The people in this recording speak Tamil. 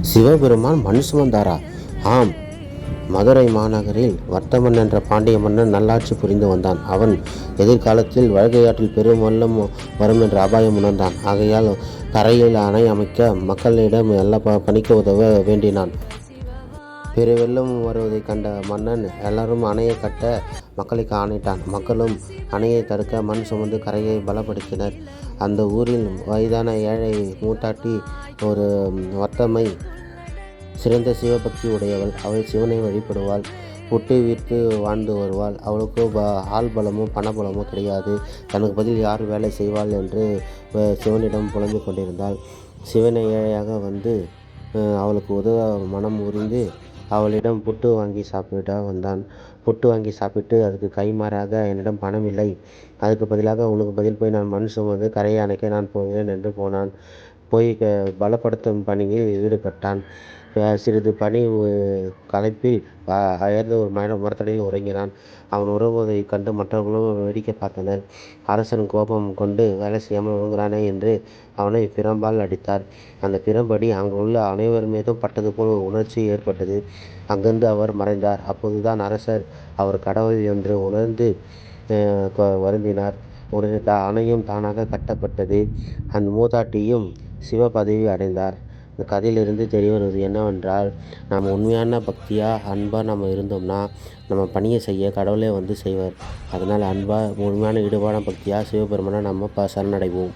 சிவபெருமான் மண் சுமந்தாரா? ஆம். மதுரை மாநகரில் வர்த்தமன் என்ற பாண்டிய மன்னன் நல்லாட்சி புரிந்து வந்தான். அவன் எதிர்காலத்தில் வழக்கையாற்றில் பெரும் வெள்ளம் வரும் என்ற அபாயம் உணர்ந்தான். ஆகையால் கரையில் அணை அமைக்க மக்களிடம் எல்லா ப பணிக்க உதவ வேண்டினான். பெரு வெள்ளம் வருவதைக் கண்ட மன்னன் எல்லாரும் அணையை கட்ட மக்களுக்கு ஆணையிட்டான். மக்களும் அணையை தடுக்க மண் சுமந்து கரையை பலப்படுத்தினர். அந்த ஊரில் வயதான ஏழை மூத்தாட்டி ஒரு வட்டமை சிறந்த சிவபக்தி உடையவள். அவள் சிவனை வழிபடுவாள். புட்டு வீட்டு வாழ்ந்து வருவாள். அவளுக்கு ப ஆள் பலமோ பணபலமோ கிடையாது. தனக்கு பதில் யார் வேலை செய்வாள் என்று சிவனிடம் புலம்பிக் கொண்டிருந்தாள். சிவனை ஏழையாக வந்து அவளுக்கு உதவ மனம் உறிந்து அவளிடம் புட்டு வாங்கி சாப்பிட வந்தான். புட்டு வாங்கி சாப்பிட்டு அதுக்கு கைமாறாக என்னிடம் பணம் இல்லை. அதுக்கு பதிலாக உனக்கு பதில் போய் நான் மண் சுமந்து கரையை அணைக்க நான் போகிறேன் என்று போனான். போய் க பலப்படுத்தும் பணியில் ஈடுபட்டான். சிறிது பணி களைப்பில் அயர்ந்து ஒரு மர மரத்தடியில் உறங்கினான். அவன் உறங்குவதைக் கண்டு மற்றவர்களும் வேடிக்கை பார்த்தனர். அரசன் கோபம் கொண்டு வேலை செய்யாமல் உறங்குகிறானே என்று அவனை பிரம்பால் அடித்தார். அந்த பிரம்படி அங்குள்ள அனைவர் மீதும் பட்டது போல் ஒரு உணர்ச்சி ஏற்பட்டது. அங்கிருந்து அவர் மறைந்தார். அப்போதுதான் அரசர் அவர் கடவுள் என்று உணர்ந்து வருந்தினார். உடனே த- அணையும் தானாக கட்டப்பட்டது. அந்த மூதாட்டியும் சிவ பதவி அடைந்தார். இந்த கதையிலிருந்து தெரிய வருவது என்னவென்றால் நாம் உண்மையான பக்தியாக அன்பாக நம்ம இருந்தோம்னா நம்ம பணியை செய்ய கடவுளே வந்து செய்வார். அதனால் அன்பாக உண்மையான ஈடுபாடான பக்தியாக சிவபெருமானை நம்ம ப சரணடைவோம்.